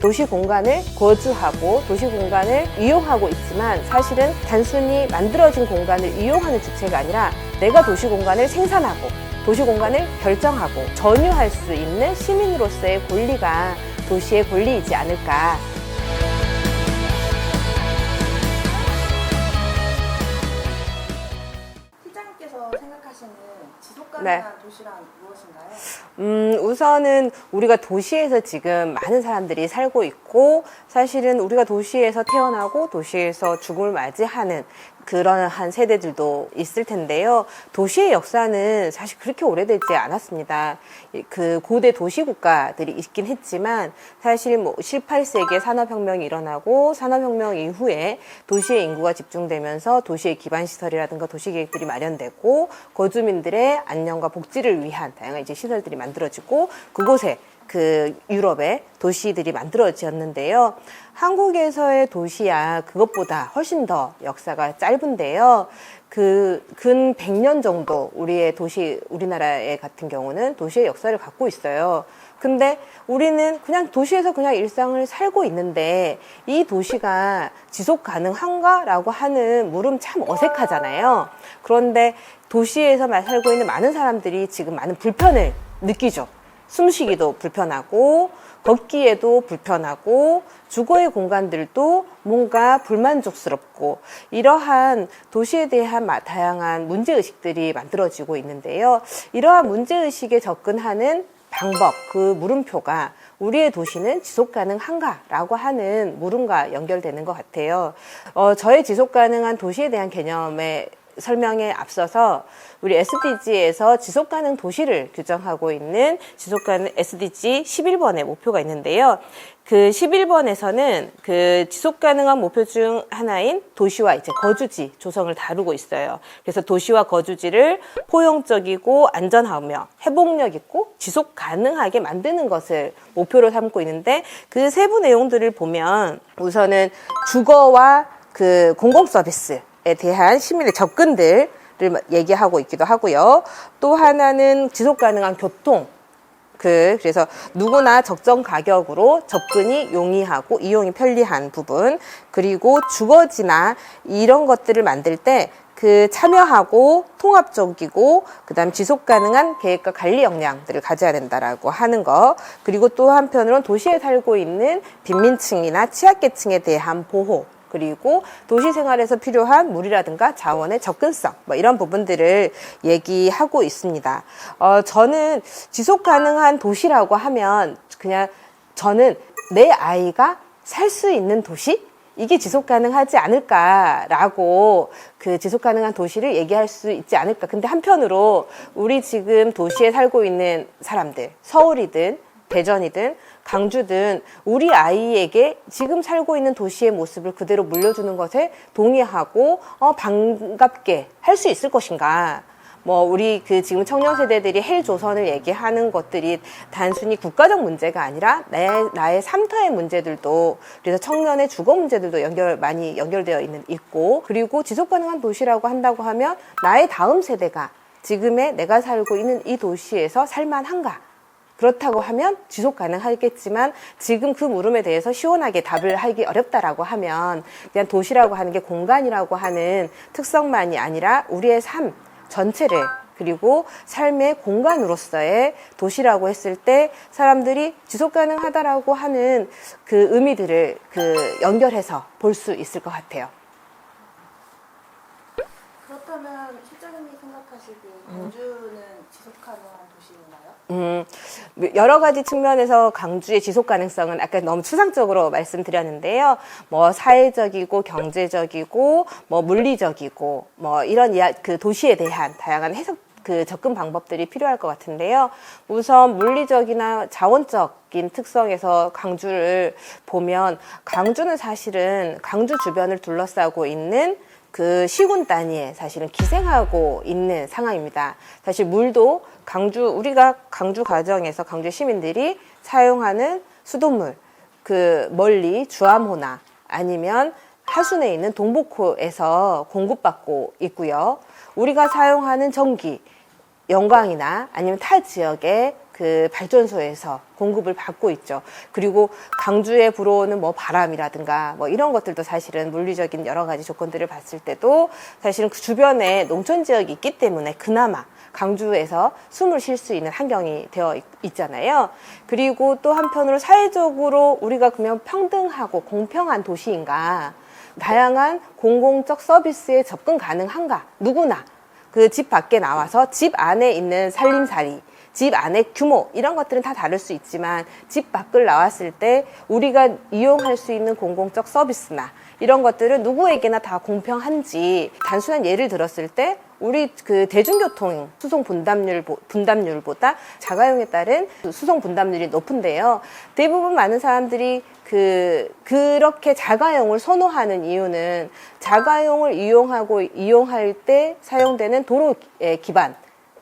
도시 공간을 거주하고 도시 공간을 이용하고 있지만 사실은 단순히 만들어진 공간을 이용하는 주체가 아니라 내가 도시 공간을 생산하고 도시 공간을 결정하고 전유할 수 있는 시민으로서의 권리가 도시의 권리이지 않을까. 생각하시는 지속 네. 가능한 도시란 무엇인가요? 음, 우선은 우리가 도시에서 지금 많은 사람들이 살고 있고 사실은 우리가 도시에서 태어나고 도시에서 죽음을 맞이하는 그런 한 세대들도 있을 텐데요. 도시의 역사는 사실 그렇게 오래되지 않았습니다. 이- 그 고대 도시 국가들이 있긴 했지만 사실 뭐 18세기에 산업혁명이 일어나고 산업혁명 이후에 도시의 인구가 집중되면서 도시의 기반 시설이라든가 도시 계획들이 마련되고 거주민들의 안녕과 복지를 위한 다양한 이제 시설들이 만들어지고 그곳에 그 유럽의 도시들이 만들어졌는데요. 한국에서의 도시야 그것보다 훨씬 더 역사가 짧은데요. 그 근 100년 정도 우리의 도시 우리나라의 같은 경우는 도시의 역사를 갖고 있어요. 근데 우리는 그냥 도시에서 그냥 일상을 살고 있는데 이 도시가 지속 가능한가라고 하는 물음 참 어색하잖아요. 그런데 도시에서 살고 있는 많은 사람들이 지금 많은 불편을 느끼죠. 숨쉬기도 불편하고 걷기에도 불편하고 주거의 공간들도 뭔가 불만족스럽고 이러한 도시에 대한 마- 다양한 문제 의식들이 만들어지고 있는데요. 이러한 문제 의식에 접근하는 방법, 그 물음표가 우리의 도시는 지속 가능한가라고 하는 물음과 연결되는 것 같아요. 어, 저의 지속 가능한 도시에 대한 개념의 설명에 앞서서 우리 SDG에서 지속 가능 도시를 규정하고 있는 지속 가능 SDG 11번의 목표가 있는데요. 그 11번에서는 그 지속 가능한 목표 중 하나인 도시와 이제 거주지 조성을 다루고 있어요. 그래서 도시와 거주지를 포용적이고 안전하며 회복력 있고 지속 가능하게 만드는 것을 목표로 삼고 있는데 그 세부 내용들을 보면 우선은 주거와 그 공공 서비스에 대한 시민의 접근들을 얘기하고 있기도 하고요. 또 하나는 지속 가능한 교통. 그 그래서 누구나 적정 가격으로 접근이 용이하고 이용이 편리한 부분. 그리고 주거지나 이런 것들을 만들 때 그 참여하고 통합적이고 그다음 지속 가능한 계획과 관리 역량들을 가져야 된다라고 하는 거. 그리고 또 한편으로는 도시에 살고 있는 빈민층이나 취약계층에 대한 보호 그리고 도시 생활에서 필요한 물이라든가 자원의 접근성 뭐 이런 부분들을 얘기하고 있습니다. 어, 저는 지속 가능한 도시라고 하면 그냥 저는 내 아이가 살 수 있는 도시 이게 지속 가능하지 않을까라고 그 지속 가능한 도시를 얘기할 수 있지 않을까. 근데 한편으로 우리 지금 도시에 살고 있는 사람들, 서울이든 대전이든 강주든 우리 아이에게 지금 살고 있는 도시의 모습을 그대로 물려주는 것에 동의하고 어, 반갑게 할 수 있을 것인가. 뭐 우리 그 지금 청년 세대들이 헬 조선을 얘기하는 것들이 단순히 국가적 문제가 아니라 내 나의 삶터의 문제들도 그래서 청년의 주거 문제들도 연결 많이 연결되어 있는 있고 그리고 지속 가능한 도시라고 한다고 하면 나의 다음 세대가 지금의 내가 살고 있는 이 도시에서 살만한가 그렇다고 하면 지속 가능하겠지만 지금 그 물음에 대해서 시원하게 답을 하기 어렵다라고 하면 그냥 도시라고 하는 게 공간이라고 하는 특성만이 아니라 우리의 삶 전체를 그리고 삶의 공간으로서의 도시라고 했을 때 사람들이 지속 가능하다라고 하는 그 의미들을 그 연결해서 볼 수 있을 것 같아요. 그렇다면 실장님이 생각하시기에 광주는 지속 가능한 도시인가요? 음, 여러 가지 측면에서 강주의 지속 가능성은 아까 너무 추상적으로 말씀드렸는데요. 뭐 사회적이고 경제적이고 뭐 물리적이고 뭐 이런 이야, 그 도시에 대한 다양한 해석 그 접근 방법들이 필요할 것 같은데요. 우선 물리적이나 자원적인 특성에서 강주를 보면 강주는 사실은 강주 주변을 둘러싸고 있는 그 시군 단위에 사실은 기생하고 있는 상황입니다. 사실 물도 강주 우리가 강주 가정에서 강주 시민들이 사용하는 수돗물 그 멀리 주암호나 아니면 하순에 있는 동복호에서 공급받고 있고요. 우리가 사용하는 전기 영광이나 아니면 타 지역의 그 발전소에서 공급을 받고 있죠. 그리고 강주에 불어오는 뭐 바람이라든가 뭐 이런 것들도 사실은 물리적인 여러 가지 조건들을 봤을 때도 사실은 그 주변에 농촌 지역이 있기 때문에 그나마 강주에서 숨을 쉴 수 있는 환경이 되어 있- 있잖아요. 그리고 또 한편으로 사회적으로 우리가 그러면 평등하고 공평한 도시인가? 다양한 공공적 서비스에 접근 가능한가? 누구나 그 집 밖에 나와서 집 안에 있는 살림살이, 집 안의 규모 이런 것들은 다 다를 수 있지만 집 밖을 나왔을 때 우리가 이용할 수 있는 공공적 서비스나 이런 것들은 누구에게나 다 공평한지 단순한 예를 들었을 때 우리 그 대중교통 수송 분담률 분담률보다 자가용에 따른 수송 분담률이 높은데요. 대부분 많은 사람들이 그 그렇게 자가용을 선호하는 이유는 자가용을 이용하고 이용할 때 사용되는 도로 기반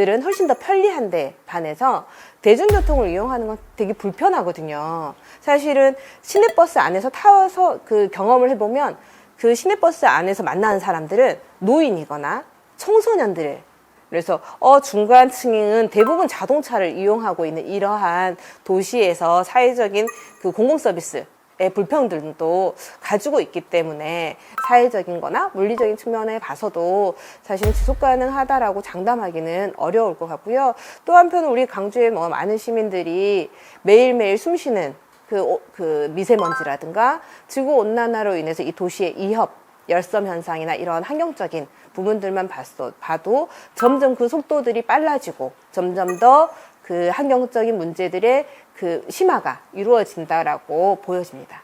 들은 훨씬 더 편리한데 반해서 대중교통을 이용하는 건 되게 불편하거든요. 사실은 시내버스 안에서 타서 그 경험을 해보면 그 시내버스 안에서 만나는 사람들은 노인이거나 청소년들 그래서 어 중간층은 대부분 자동차를 이용하고 있는 이러한 도시에서 사회적인 그 공공 서비스의 불평들도 가지고 있기 때문에 사회적인 거나 물리적인 측면에 봐서도 사실은 지속 가능하다라고 장담하기는 어려울 것 같고요. 또 한편 우리 강주에 뭐 많은 시민들이 매일매일 숨 쉬는 그, 오- 그 미세먼지라든가 지구 온난화로 인해서 이 도시의 이협, 열섬 현상이나 이런 환경적인 부분들만 봤어, 봐도 점점 그 속도들이 빨라지고 점점 더 그 환경적인 문제들의 그 심화가 이루어진다라고 보여집니다.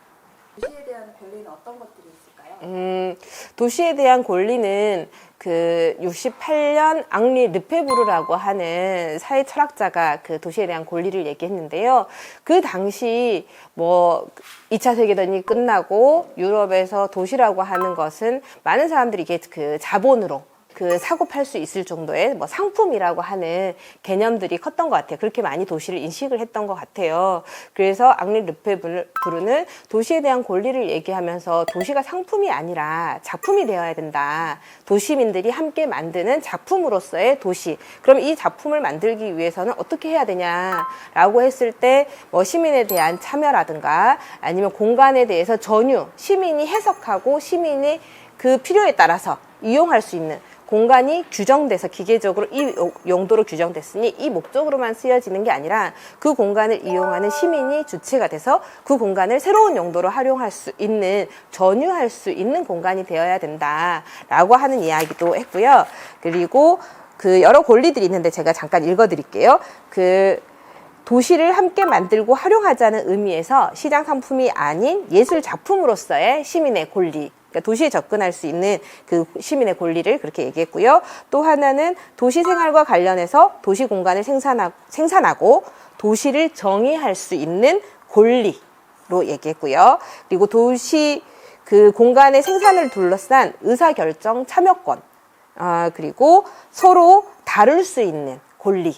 도시에 대한 권리는 어떤 것들이 있을까요? 음, 도시에 대한 권리는 그 68년 앙리 르페부르라고 하는 사회 철학자가 그 도시에 대한 권리를 얘기했는데요. 그 당시 뭐 2차 세계대전이 끝나고 유럽에서 도시라고 하는 것은 많은 사람들이 이게 그 자본으로 그 사고 팔 수 있을 정도의 뭐 상품이라고 하는 개념들이 컸던 것 같아요. 그렇게 많이 도시를 인식을 했던 것 같아요. 그래서 앙리 르페부르는 도시에 대한 권리를 얘기하면서 도시가 상품이 아니라 작품이 되어야 된다. 도시민들이 함께 만드는 작품으로서의 도시. 그럼 이 작품을 만들기 위해서는 어떻게 해야 되냐라고 했을 때 뭐 시민에 대한 참여라든가 아니면 공간에 대해서 전유 시민이 해석하고 시민이 그 필요에 따라서 이용할 수 있는 공간이 규정돼서 기계적으로 이 용- 용도로 규정됐으니 이 목적으로만 쓰여지는 게 아니라 그 공간을 이용하는 시민이 주체가 돼서 그 공간을 새로운 용도로 활용할 수 있는 전유할 수 있는 공간이 되어야 된다라고 하는 이야기도 했고요. 그리고 그 여러 권리들이 있는데 제가 잠깐 읽어드릴게요. 그 도시를 함께 만들고 활용하자는 의미에서 시장 상품이 아닌 예술 작품으로서의 시민의 권리. 그러니까 도시에 접근할 수 있는 그 시민의 권리를 그렇게 얘기했고요. 또 하나는 도시 생활과 관련해서 도시 공간을 생산하, 생산하고 도시를 정의할 수 있는 권리로 얘기했고요. 그리고 도시 그 공간의 생산을 둘러싼 의사결정 참여권. 아, 그리고 서로 다룰 수 있는 권리.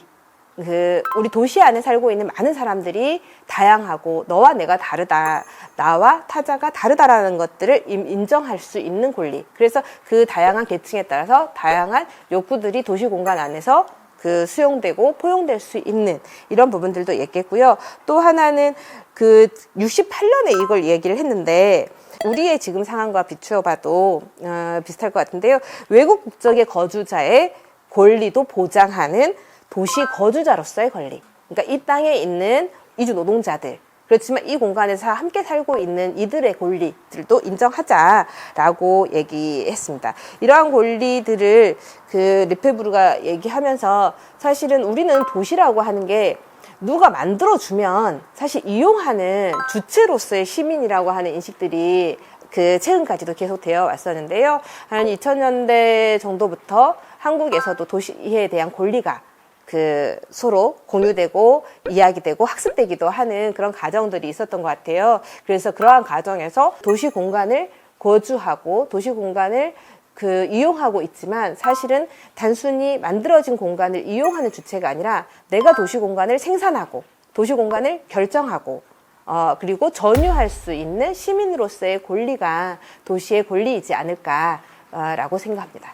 그 우리 도시 안에 살고 있는 많은 사람들이 다양하고 너와 내가 다르다 나와 타자가 다르다라는 것들을 임- 인정할 수 있는 권리. 그래서 그 다양한 계층에 따라서 다양한 욕구들이 도시 공간 안에서 그 수용되고 포용될 수 있는 이런 부분들도 얘기했고요. 또 하나는 그 68년에 이걸 얘기를 했는데 우리의 지금 상황과 비추어 봐도 어, 비슷할 것 같은데요. 외국 국적의 거주자의 권리도 보장하는 도시 거주자로서의 권리. 그러니까 이 땅에 있는 이주 노동자들. 그렇지만 이 공간에서 함께 살고 있는 이들의 권리들도 인정하자라고 얘기했습니다. 이러한 권리들을 그 르페부르가 얘기하면서 사실은 우리는 도시라고 하는 게 누가 만들어주면 사실 이용하는 주체로서의 시민이라고 하는 인식들이 그 최근까지도 계속 되어 왔었는데요. 한 2000년대 정도부터 한국에서도 도시에 대한 권리가 그 서로 공유되고 이야기되고 학습되기도 하는 그런 과정들이 있었던 것 같아요. 그래서 그러한 과정에서 도시 공간을 거주하고 도시 공간을 그 이용하고 있지만 사실은 단순히 만들어진 공간을 이용하는 주체가 아니라 내가 도시 공간을 생산하고 도시 공간을 결정하고 어, 그리고 전유할 수 있는 시민으로서의 권리가 도시의 권리이지 않을까라고 생각합니다.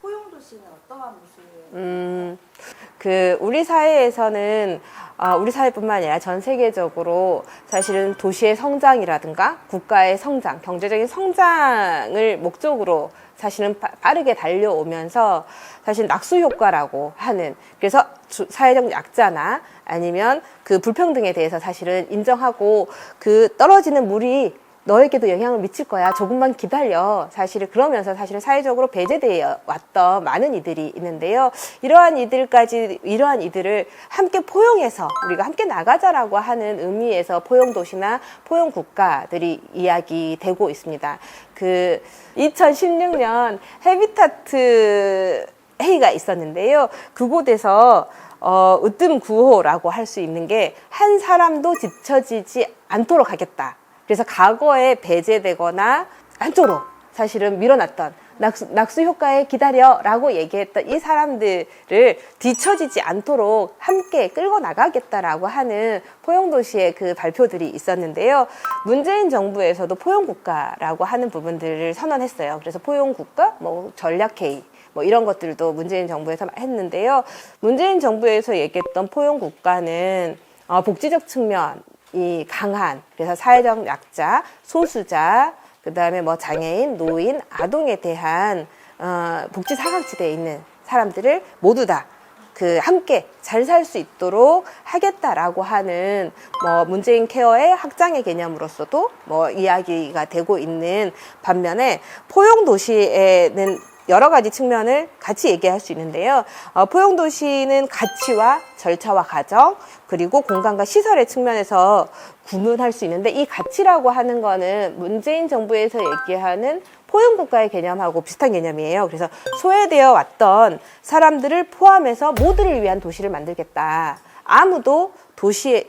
포용 도시는 어떠한 음, 그 우리 사회에서는 아, 우리 사회뿐만 아니라 전 세계적으로 사실은 도시의 성장이라든가 국가의 성장, 경제적인 성장을 목적으로 사실은 빠- 빠르게 달려오면서 사실 낙수 효과라고 하는 그래서 주- 사회적 약자나 아니면 그 불평등에 대해서 사실은 인정하고 그 떨어지는 물이 너에게도 영향을 미칠 거야. 조금만 기다려. 사실은 그러면서 사실은 사회적으로 배제되어 왔던 많은 이들이 있는데요. 이러한 이들까지, 이러한 이들을 함께 포용해서 우리가 함께 나가자라고 하는 의미에서 포용 도시나 포용 국가들이 이야기되고 있습니다. 그 2016년 헤비타트 회의가 있었는데요. 그곳에서 어, 으뜸 구호라고 할 수 있는 게 한 사람도 뒤처지지 않도록 하겠다. 그래서 과거에 배제되거나 한쪽으로 사실은 밀어놨던 낙수, 낙수 효과에 기다려 라고 얘기했던 이 사람들을 뒤처지지 않도록 함께 끌고 나가겠다라고 하는 포용도시의 그 발표들이 있었는데요. 문재인 정부에서도 포용국가라고 하는 부분들을 선언했어요. 그래서 포용국가, 뭐 전략회의, 뭐 이런 것들도 문재인 정부에서 했는데요. 문재인 정부에서 얘기했던 포용 국가는 어, 복지적 측면 이 강한 그래서 사회적 약자, 소수자, 그다음에 뭐 장애인, 노인, 아동에 대한 어, 복지 사각지대에 있는 사람들을 모두 다 그 함께 잘 살 수 있도록 하겠다라고 하는 뭐 문재인 케어의 확장의 개념으로서도 뭐 이야기가 되고 있는 반면에 포용 도시에는 여러 가지 측면을 같이 얘기할 수 있는데요. 어, 포용 도시는 가치와 절차와 과정 그리고 공간과 시설의 측면에서 구분할 수 있는데 이 가치라고 하는 거는 문재인 정부에서 얘기하는 포용국가의 개념하고 비슷한 개념이에요. 그래서 소외되어 왔던 사람들을 포함해서 모두를 위한 도시를 만들겠다. 아무도 도시의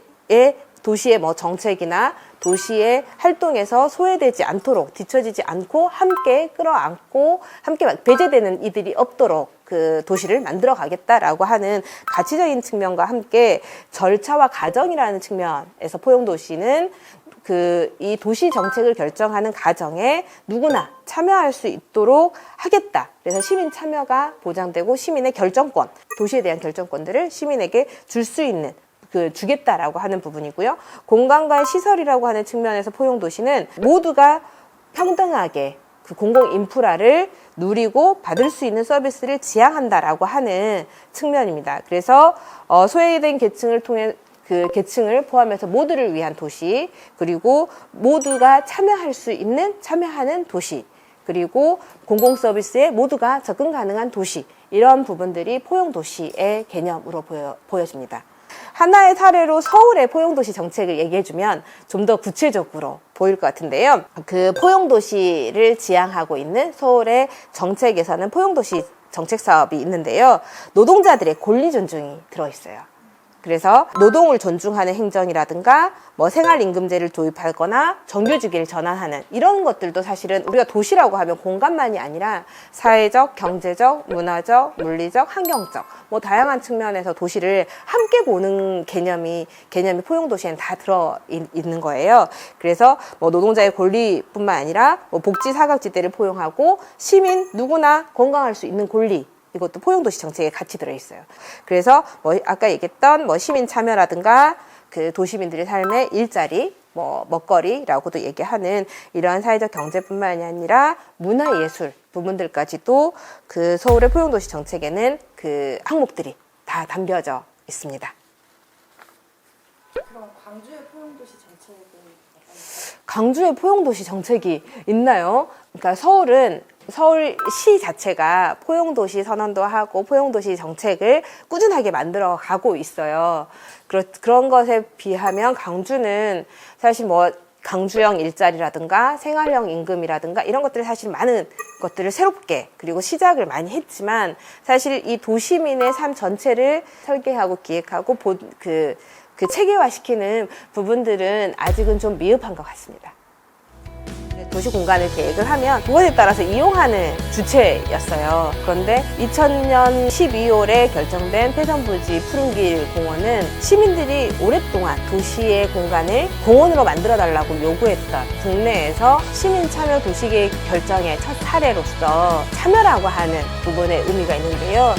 도시의 뭐 정책이나 도시의 활동에서 소외되지 않도록 뒤처지지 않고 함께 끌어안고 함께 배제되는 이들이 없도록 그 도시를 만들어 가겠다라고 하는 가치적인 측면과 함께 절차와 과정이라는 측면에서 포용 도시는 그 이 도시 정책을 결정하는 과정에 누구나 참여할 수 있도록 하겠다. 그래서 시민 참여가 보장되고 시민의 결정권, 도시에 대한 결정권들을 시민에게 줄 수 있는 그 주겠다라고 하는 부분이고요. 공간과 시설이라고 하는 측면에서 포용 도시는 모두가 평등하게 그 공공 인프라를 누리고 받을 수 있는 서비스를 지향한다라고 하는 측면입니다. 그래서 어, 소외된 계층을 통해 그 계층을 포함해서 모두를 위한 도시 그리고 모두가 참여할 수 있는 참여하는 도시 그리고 공공 서비스에 모두가 접근 가능한 도시 이런 부분들이 포용 도시의 개념으로 보여, 보여집니다. 하나의 사례로 서울의 포용도시 정책을 얘기해주면 좀 더 구체적으로 보일 것 같은데요. 그 포용도시를 지향하고 있는 서울의 정책에서는 포용도시 정책 사업이 있는데요. 노동자들의 권리 존중이 들어있어요. 그래서 노동을 존중하는 행정이라든가 뭐 생활임금제를 도입하거나 정규직을 전환하는 이런 것들도 사실은 우리가 도시라고 하면 공간만이 아니라 사회적, 경제적, 문화적, 물리적, 환경적 뭐 다양한 측면에서 도시를 함께 보는 개념이 개념이 포용 도시에는 다 들어 있- 있는 거예요. 그래서 뭐 노동자의 권리뿐만 아니라 뭐 복지 사각지대를 포용하고 시민 누구나 건강할 수 있는 권리 이것도 포용도시 정책에 같이 들어있어요. 그래서 뭐 아까 얘기했던 뭐 시민 참여라든가 그 도시민들의 삶의 일자리, 뭐 먹거리라고도 얘기하는 이러한 사회적 경제뿐만이 아니라 문화 예술 부분들까지도 그 서울의 포용도시 정책에는 그 항목들이 다 담겨져 있습니다. 그럼 광주의 포용도시 정책은? 강주의 포용도시 정책이 있나요? 그러니까 서울은 서울시 자체가 포용도시 선언도 하고 포용도시 정책을 꾸준하게 만들어 가고 있어요. 그렇, 그런 것에 비하면 강주는 사실 뭐 강주형 일자리라든가 생활형 임금이라든가 이런 것들을 사실 많은 것들을 새롭게 그리고 시작을 많이 했지만 사실 이 도시민의 삶 전체를 설계하고 기획하고 보, 그, 그 체계화시키는 부분들은 아직은 좀 미흡한 것 같습니다. 도시 공간을 계획을 하면 그것에 따라서 이용하는 주체였어요. 그런데 2000년 12월에 결정된 패선부지 푸른길 공원은 시민들이 오랫동안 도시의 공간을 공원으로 만들어 달라고 요구했던 국내에서 시민 참여 도시계획 결정의 첫 사례로서 참여라고 하는 부분에 의미가 있는데요.